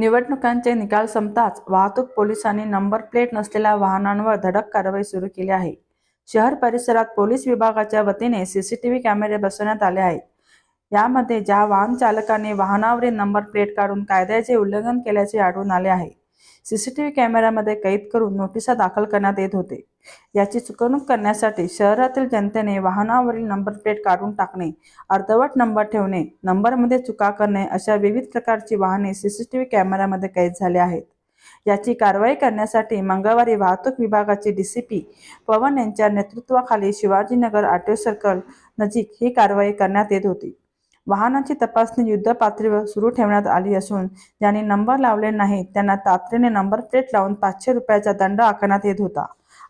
निवडणुकांचे निकाल संपताच वाहतूक पोलिसांनी नंबर प्लेट नसलेल्या वाहनांवर धडक कारवाई सुरू केली आहे. शहर परिसरात पोलीस विभागाच्या वतीने सीसीटीव्ही कॅमेरे बसवण्यात आले आहेत. यामध्ये ज्या वाहन चालकाने वाहनावरील नंबर प्लेट काढून कायद्याचे उल्लंघन केल्याचे आढळून आले आहे. सीसीटीव्ही कॅमेऱ्यामध्ये कैद करून नोटिसा दाखल करण्यात येत होते. याची चुकवणूक करण्यासाठी शहरातील जनतेने वाहनावरील नंबर प्लेट काढून टाकणे अर्धवट नंबर ठेवणे नंबरमध्ये चुका करणे अशा विविध प्रकारची वाहने सीसीटीव्ही कॅमेऱ्यामध्ये कैद झाली आहेत. याची कारवाई करण्यासाठी मंगळवारी वाहतूक विभागाचे डीसीपी पवन यांच्या नेतृत्वाखाली शिवाजीनगर आटो सर्कल नजीक ही कारवाई करण्यात येत होती. वाहनांची तपासणी युद्धपातळीवर सुरू ठेवण्यात आली असून ज्यांनी नंबर लावले नाहीत त्यांना तातडीने नंबर प्लेट लावून पाचशे रुपयाचा दंड आकारण्यात येत होता.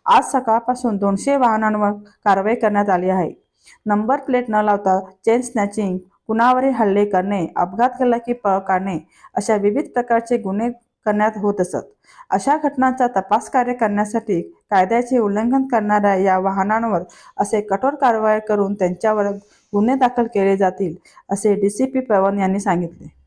आज सकाळपासून दोनशे वाहनांवर कारवाई करण्यात आली आहे. नंबर प्लेट न लावता चेन स्नॅचिंग कुणावरही हल्ले करणे अपघात केला की पळ काढणे अशा विविध प्रकारचे गुन्हे करण्यात होत असत. अशा घटनांचा तपास कार्य करण्यासाठी कायद्याचे उल्लंघन करणाऱ्या या वाहनांवर असे कठोर कारवाई करून त्यांच्यावर गुन्हे दाखल केले जातील असे डी सी पी पवन यांनी सांगितले.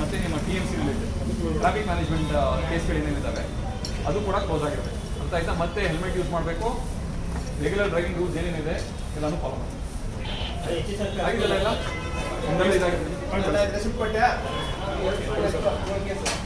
ಮತ್ತೆ ನಿಮ್ಮ T M C traffic management ಕೇಸ್ಗಳು ಏನೇನಿದ್ದಾವೆ ಅದು ಕೂಡ ಕ್ಲೋಸ್ ಆಗಿರುತ್ತೆ ಅಂತ ಆಯ್ತಾ ಮತ್ತೆ ಹೆಲ್ಮೆಟ್ ಯೂಸ್ ಮಾಡಬೇಕು ರೆಗ್ಯುಲರ್ ಡ್ರೈವಿಂಗ್ ರೂಲ್ಸ್ ಏನೇನಿದೆ ಎಲ್ಲಾನು ಫಾಲೋ ಮಾಡಿ